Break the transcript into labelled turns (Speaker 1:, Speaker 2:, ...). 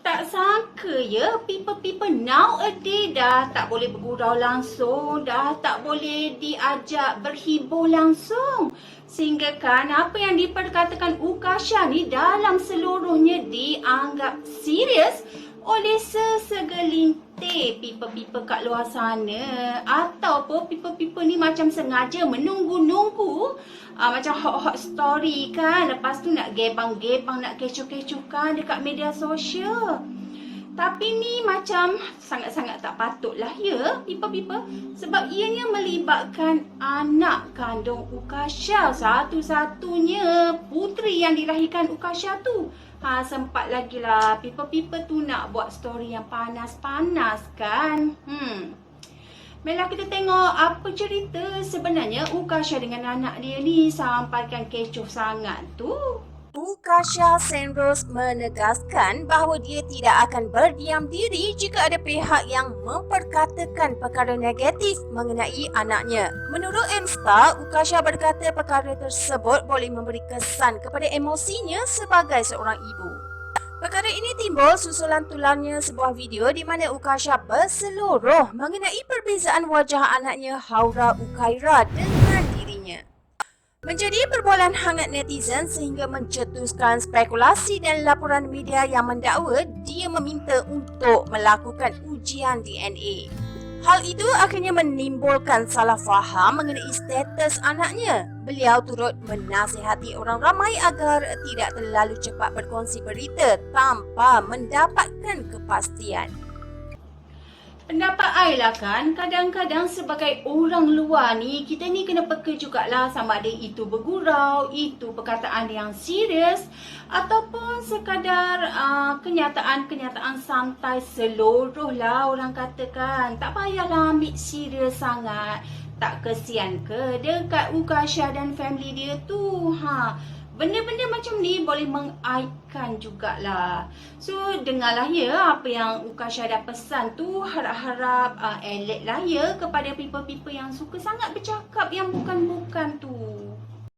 Speaker 1: Tak sangka ya, people-people nowadays dah tak boleh bergurau langsung, dah tak boleh diajak berhibur langsung. Sehingga kan apa yang diperkatakan Ukasha ni dalam seluruhnya dianggap serius oleh sesegelintir people-people kat luar sana ataupun people-people ni macam sengaja menunggu-nunggu uh, macam hot-hot story kan. Lepas tu nak gebang-gebang nak kecoh-kecohkan dekat media sosial. Tapi ni macam sangat-sangat tak patut lah ya people-people sebab ianya melibatkan anak kandung Ukasha. Satu-satunya puteri yang dilahirkan Ukasha tu Ha, sempat lagi lah people-people tu nak buat story yang panas-panas kan. Hmm. Baiklah kita tengok apa cerita sebenarnya Ukasha dengan anak dia ni sampaikan kecoh sangat tu.
Speaker 2: Ukasha Senros menegaskan bahawa dia tidak akan berdiam diri jika ada pihak yang memperkatakan perkara negatif mengenai anaknya. Menurut Mstar, Ukasha berkata perkara tersebut boleh memberi kesan kepada emosinya sebagai seorang ibu. Perkara ini timbul susulan tularnya sebuah video di mana Ukasha berseluruh mengenai perbezaan wajah anaknya Haura Ukaira dengan dirinya. Menjadi perbualan hangat netizen sehingga mencetuskan spekulasi dan laporan media yang mendakwa dia meminta untuk melakukan ujian DNA. Hal itu akhirnya menimbulkan salah faham mengenai status anaknya. Beliau turut menasihati orang ramai agar tidak terlalu cepat berkongsi berita tanpa mendapatkan kepastian.
Speaker 1: Pendapat I lah kan, kadang-kadang sebagai orang luar ni, kita ni kena peka jugalah sama ada itu bergurau, itu perkataan yang serius ataupun sekadar uh, kenyataan-kenyataan santai seluruh lah orang katakan. Tak payahlah ambil serius sangat. Tak kesian ke dekat Ukasha dan family dia tu? Ha, benda-benda macam ni boleh mengaitkan jugalah. So, dengarlah ya apa yang Ukasha dah pesan tu. Harap-harap uh, elek lah ya kepada people-people yang suka sangat bercakap yang bukan-bukan tu.